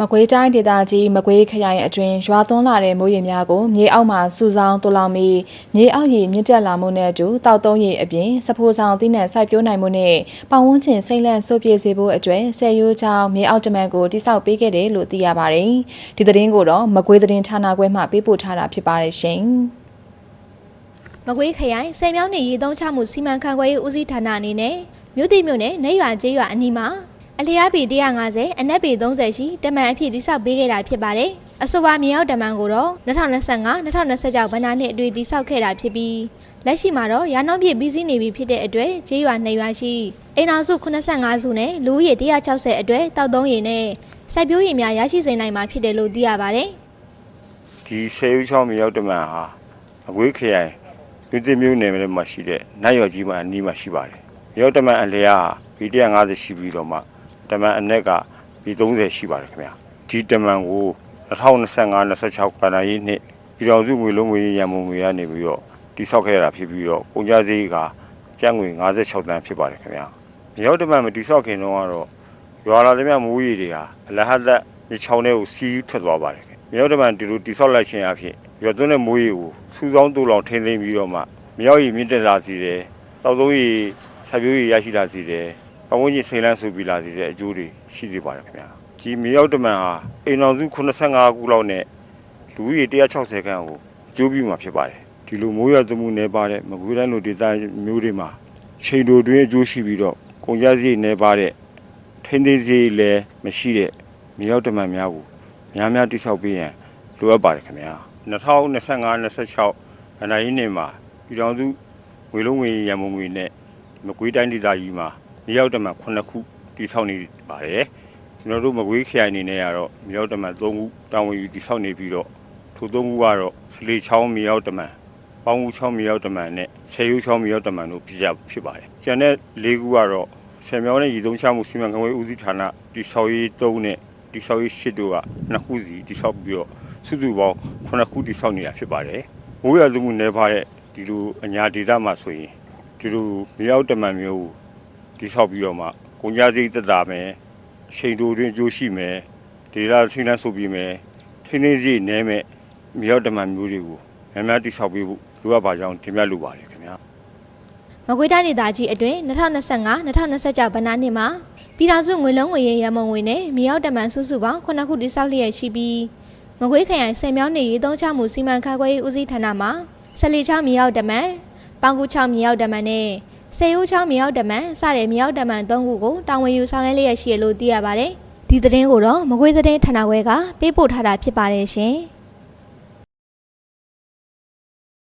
မကွေးတိုင်းဒေသကြီးမကွေးခရိုင်အတွင်းရွာသွန်းလာတဲ့မိုးရေများကိုမြေအောက်မှာစူဆောင်းတူလောင်ပြီးမြေအောက်ရေမြင့်တက်လာမှုနဲ့အတူတောက်သုံးရေအပြင်စဖိုးဆောင်သီးနှံစိုက်ပျိုးနိုင်မှုနဲ့ပတ်ဝန်းကျင်စိမ့်လန့်ဆိုးပြေစေဖို့အတွက်ဆယ်ရိုးချောင်းမြေအောက်တမန်ကိုတိစောက်ပေးခဲ့တယ်လို့သိရပါတယ်။ဒီသတင်းကိုတော့မကွေးသတင်းဌာနခွဲမှပေးပို့ထားတာဖြစ်ပါတယ်ရှင်။မကွေးခရိုင်ဆယ်မြောင်းနေရေသုံးချမှုစီမံခန့်ခွဲရေးဦးစီးဌာနအနေနဲ့မြို့တိမြို့နယ်နေရွာကျေးရွာအနီးမှာ အလျားပေ150အနက်ပေ30ရှိတမန်အဖြစ်တိစောက်ပေးခဲ့တာဖြစ်ပါတယ်။အဆိုပါမြေအောက်တမန်ကိုတော့2025 2026ဘဏ္ဍာနှစ်အတွင်းတိစောက်ခဲ့တာဖြစ်ပြီးလက်ရှိမှာတော့ရာနှောင်းပြည့်ပြီးစီးနေပြီဖြစ်တဲ့အတွက်ကျေးရွာနှစ်ရွာရှိအိမ်တော်စု85စုနဲ့လူဦးရေ160အတွက်တောက်သုံးရေနဲ့စိုက်ပျိုးရေများရရှိစေနိုင်မှာဖြစ်တယ်လို့သိရပါတယ်။ဒီဆယ်ယူချောင်းမြေရောက်တမန်ဟာအဝေးခရိုင်မြို့တိမြို့နယ်မှာရှိတဲ့နတ်ရော်ကြီးမှာအနီးမှာရှိပါတယ်မြေရောက်တမန်အလျားဘီ150 ရှိပြီးတော့မှ တမန်အနက်ကဘီ30ရှိပါတယ်ခင်ဗျာဒီတမန်ကို2025 26ပဏာရေးနှစ်ပြည်တော်စုငွေလုံးငွေရန်မုံငွေကနေပြီးတော့တိဆောက်ခဲ့ရတာဖြစ်ပြီးတော့ကုန်ကြစည်ကကျပ်ငွေ56တန်းဖြစ်ပါတယ်ခင်ဗျာမြေရောက်တမန်မတိဆောက်ခင်တော့ကတော့ရွာလာတဲ့မြမိုးရီတွေဟာအလဟတ်သက်မြေချောင်းတွေကိုစီးထွက်သွားပါတယ်မြောက်တမန်ဒီလိုတိဆောက်လိုက်ခြင်းအဖြစ်ရွတ်သွင်းတဲ့မိုးရီကိုစူးစောင်းတူလောင်ထိန်းသိမ်းပြီးတော့မှမြောက်ရီမြင့်တက်လာစေတယ်။တောက်သုံးရီဆက်ပြိုးရီရရှိလာစေတယ်။ ပဝန်းကျင်စိန်လန်းဆူပြီးလာစေတဲ့အကျိုးတွေရှိစေပါတယ်ခင်ဗျာ။ဒီမြောက်တမန်ဟာအိမ်တော်စု85ခုလောက်နဲ့လူကြီး160ခန်းကိုအကျိုးပြုမှာဖြစ်ပါတယ်။ဒီလိုမိုးရွာသွန်းမှုနေပါတဲ့မကွေးတိုင်းလိုဒေသမျိုးတွေမှာချိန်တိုတွင်းအကျိုးရှိပြီးတော့ကုန်ကြစည်နေပါတဲ့ထိန်းသိမ်းစည်းလည်းမရှိတဲ့မြောက်တမန်များကိုများများတိဆောက်ပေးရန်လိုအပ်ပါတယ်ခင်ဗျာ2025 26ဗဏ္ဍာရေးနှစ်မှာပြည်တော်စုငွေလုံးငွေရန်မုံငွေနဲ့မကွေးတိုင်းဒေသကြီးမှာ မြေရောက်တမန်9ခုတိဆောက်နေပါတယ်ကျွန်တော်တို့မကွေးခရိုင်အနေနဲ့ကတော့မြေရောက်တမန်3ခုတာဝန်ယူတိဆောက်နေပြီးတော့ထို3ခုကတော့စလေချောင်းမြေရောက်တမန်ပေါင်းဦးချောင်းမြေရောက်တမန်နဲ့ဆယ်ရိုးချောင်းမြေရောက်တမန်တို့ဖြစ်ကြဖြစ်ပါတယ်ကျန်တဲ့၄ခုကတော့ဆယ်မြောင်းနဲ့ရည်သုံးချမှုစီမံခန့်ခွဲဦးစီးဌာနတိဆောက်ရေး3နဲ့တိဆောက်ရေးရှစ်တို့ကနှစ်ခုစီတိဆောက်ပြီးတော့စုစုပေါင်းခုနှစ်ခုတိဆောက်နေတာဖြစ်ပါတယ်။မိုးရလူမှုနေပါတဲ့ဒီလိုအညာဒေသမှာဆိုရင်ဒီလိုမြောက်တမန်မျိုး တိဆောက်ပြီးတော့မှကုန်ကြစည်သက်သာမယ်အချိန်တိုတွင်ကြိုးရှိမယ်ဒေသဆင်းနှန်းဆိုပြီးမယ်ထိန်းသိမ်းစည်းနဲမယ်မြောက်တမန်မျိုးတွေကိုများများတိဆောက်ပေးဖို့လိုအပ်ပါကြောင်းတင်ပြလိုပါတယ်ခင်ဗျာ။မကွေးတိုင်းဒေသကြီးအတွင်း2025 2026ဘဏ္ဍာနှစ်မှာပြည်ထောင်စုငွေလုံးငွေရင်းရမုံငွေနဲ့မြေအောက်တမန်စုစုပေါင်း9ခုတိစောက်လျက်ရှိပြီးမကွေးခရိုင်ဆယ်မြောင်းနေရေးသုံးချမှုစီမံခန့်ခွဲရေးဦးစီးဌာနမှဆလီချောင်းမြေအောက်တမန်ပေါင်ကူချောင်းမြေအောက်တမန်နဲ့ စေယိုးချောင်းမြေအောက်တမန်စတဲ့မြေအောက်တမန်၃ခုကိုတာဝန်ယူဆောင်ရွက်လျက်ရှိရလို့သိရပါတယ်ဒီသတင်းကိုတော့မကွေးသတင်းဌာနခွဲကပေးပို့ထားတာဖြစ်ပါတယ်ရှင်